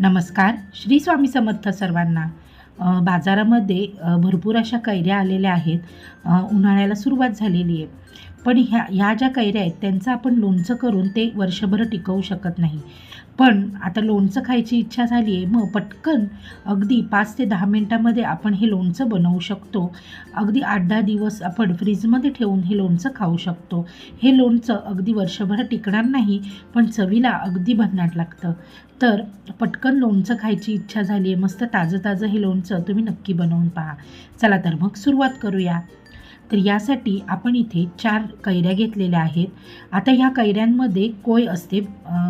नमस्कार. श्री स्वामी समर्थ सर्वांना बाजारामध्ये भरपूर अशा कैऱ्या आलेल्या आहेत. उन्हाळ्याला सुरुवात झालेली आहे. पण ह्या ह्या ज्या कैऱ्या आहेत त्यांचं आपण लोणचं करून ते वर्षभर टिकवू शकत नाही. पण आता लोणचं खायची इच्छा झाली आहे मग पटकन अगदी पाच ते दहा मिनटामध्ये आपण हे लोणचं बनवू शकतो. अगदी आठ दहा दिवस आपण फ्रीजमध्ये ठेवून हे लोणचं खाऊ शकतो. हे लोणचं अगदी वर्षभर टिकणार नाही पण चवीला अगदी भन्नाट लागतं. तर पटकन लोणचं खायची इच्छा झाली आहे मस्त ताजं ताजं हे लोणचं तुम्ही नक्की बनवून पहा. चला तर मग सुरुवात करूया. तर यासाठी आपण इथे चार कैऱ्या घेतलेल्या आहेत. आता ह्या कैऱ्यांमध्ये कोय असते.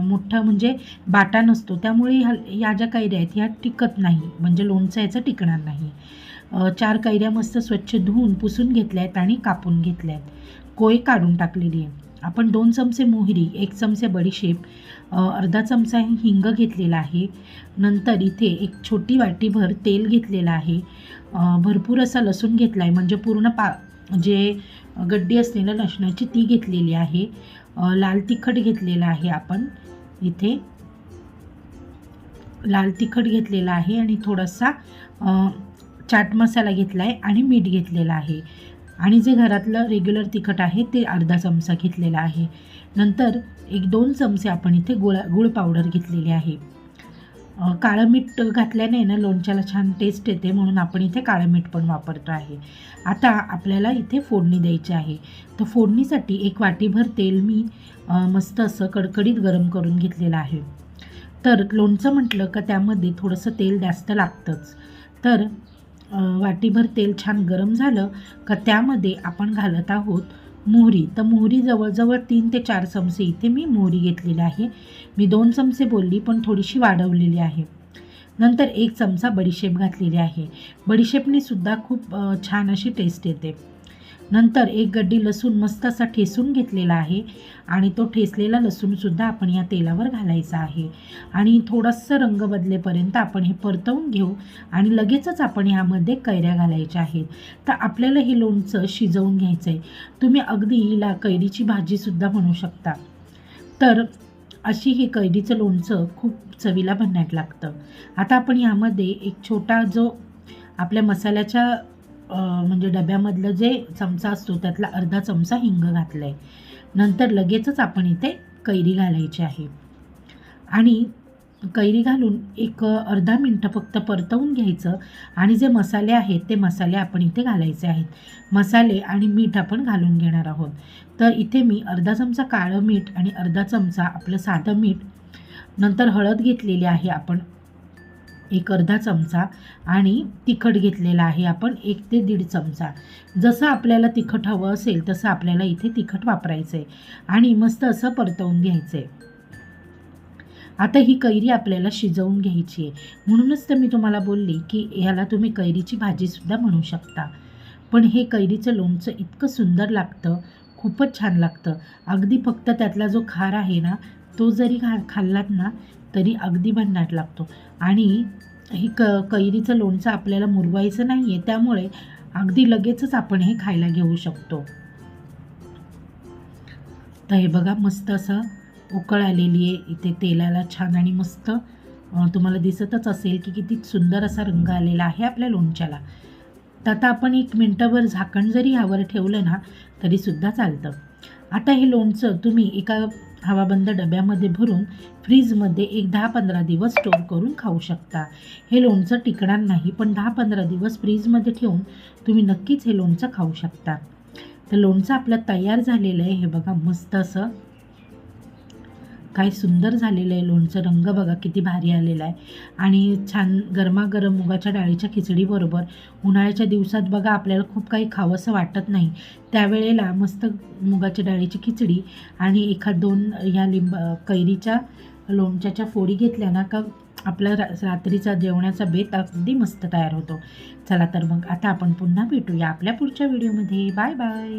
मोठा म्हणजे बाटा नसतो. त्यामुळे ह्या ह्या ज्या कैऱ्या आहेत ह्या टिकत नाही. म्हणजे लोणचं याचं टिकणार नाही. चार कैऱ्या मस्त स्वच्छ धुवून पुसून घेतल्या आहेत आणि कापून घेतल्या आहेत. कोय काढून टाकलेली आहे. आपण दोन चमचे मोहरी एक चमचे बडीशेप अर्धा चमचा हिंग घेतलेला आहे. नंतर इथे एक छोटी वाटीभर तेल घेतलेलं आहे. भरपूर असा लसूण घेतला आहे म्हणजे पूर्ण पा जे गड्डी असलेलं लसणाची ती घेतलेली आहे. लाल तिखट घेतलेलं आहे आपण. इथे लाल तिखट घेतलेला आहे आणि थोडासा चाट मसाला घेतला आहे आणि मीठ घेतलेलं आहे. आणि जे घरातलं रेग्युलर तिखट आहे ते अर्धा चमचा घेतलेला आहे. नंतर एक दोन चमचे आपण इथे गुळा गुळ पावडर घेतलेली आहे. काळं मीठ घातल्याने ना लोणच्याला छान टेस्ट येते म्हणून आपण इथे काळं मीठ पण वापरतो आहे. आता आपल्याला इथे फोडणी द्यायची आहे. तर फोडणीसाठी एक वाटीभर तेल मी मस्त असं कडकडीत गरम करून घेतलेलं आहे. तर लोणचं म्हटलं का त्यामध्ये थोडंसं तेल जास्त लागतंच. तर वाटीभर तेल छान गरम झालं का त्यामध्ये आपण घालत आहोत मोहरी. तर मोहरी जवळजवळ तीन ते चार चमचे इथे मी मोहरी घेतलेली आहे. मी दोन चमचे बोलली पण थोडीशी वाढवलेली आहे. नंतर एक चमचा बडीशेप घातलेली आहे. बडीशेपने सुद्धा खूप छान अशी टेस्ट येते. नंतर एक गड्डी लसूण मस्त असा ठेसून घेतलेला आहे आणि तो ठेसलेला लसूणसुद्धा आपण या तेलावर घालायचा आहे. आणि थोडंसं रंग बदलेपर्यंत आपण हे परतवून घेऊ आणि लगेचच आपण ह्यामध्ये कैऱ्या घालायच्या आहेत. तर आपल्याला हे लोणचं शिजवून घ्यायचं आहे तुम्ही अगदी हिला कैरीची भाजीसुद्धा म्हणू शकता. तर अशी हे कैरीचं लोणचं खूप चवीला भन्नाट लागतं. आता आपण यामध्ये एक छोटा जो आपल्या मसाल्याच्या म्हणजे डब्यामधलं जे चमचा असतो त्यातला अर्धा चमचा हिंग घातला आहे नंतर लगेचच आपण इथे कैरी घालायची आहे. आणि कैरी घालून एक अर्धा मिनटं फक्त परतवून घ्यायचं आणि जे मसाले आहेत ते मसाले आपण इथे घालायचे आहेत. मसाले आणि मीठ आपण घालून घेणार आहोत. तर इथे मी अर्धा चमचा काळं मीठ आणि अर्धा चमचा आपलं साधं मीठ नंतर हळद घेतलेली आहे आपण एक अर्धा चमचा आणि तिखट घेतलेला आहे आपण एक ते दीड चमचा. जसं आपल्याला तिखट हवं असेल तसं आपल्याला इथे तिखट वापरायचं आहे आणि मस्त असं परतवून घ्यायचं आहे आता ही कैरी आपल्याला शिजवून घ्यायची आहे म्हणूनच तर मी तुम्हाला बोलली की ह्याला तुम्ही कैरीची भाजीसुद्धा म्हणू शकता. पण हे कैरीचं लोणचं इतकं सुंदर लागतं खूपच छान लागतं. अगदी फक्त त्यातला जो खार आहे ना तो जरी खा खाल्लात ना तरी अगदी भन्नाट लागतो. आणि ही क कैरीचं लोणचं आपल्याला मुरवायचं नाही आहे त्यामुळे अगदी लगेचच आपण हे खायला घेऊ शकतो. तर हे बघा मस्त असं उकळ आलेली आहे. इथे तेलाला छान आणि मस्त तुम्हाला दिसतच असेल की किती सुंदर असा रंग आलेला आहे आपल्या लोणच्याला. तर आता आपण एक मिनटंभर झाकण जरी ह्यावर ठेवलं ना तरीसुद्धा चालतं. आता हे लोणचं तुम्ही एका हवाबंद डब्यामध्ये भरून फ्रीजमध्ये एक दहा पंधरा दिवस स्टोर करून खाऊ शकता. हे लोणचं टिकणार नाही पण दहा पंधरा दिवस फ्रीजमध्ये ठेवून तुम्ही नक्कीच हे लोणचं खाऊ शकता. तर लोणचं आपलं तयार झालेलं आहे. हे बघा मस्त असं काय सुंदर झालेलं आहे. लोणचं रंग बघा किती भारी आलेला आहे. आणि छान गरमागरम मुगाच्या डाळीच्या खिचडीबरोबर उन्हाळ्याच्या दिवसात बघा आपल्याला खूप काही खावंसं वाटत नाही. त्यावेळेला मस्त मुगाच्या डाळीची खिचडी आणि एखाद दोन ह्या लिंब कैरीच्या लोणच्याच्या फोडी घेतल्या ना का आपला रा रात्रीचा जेवणाचा बेत अगदी मस्त तयार होतो. चला तर मग आता आपण पुन्हा भेटूया आपल्या पुढच्या व्हिडिओमध्ये. Bye bye.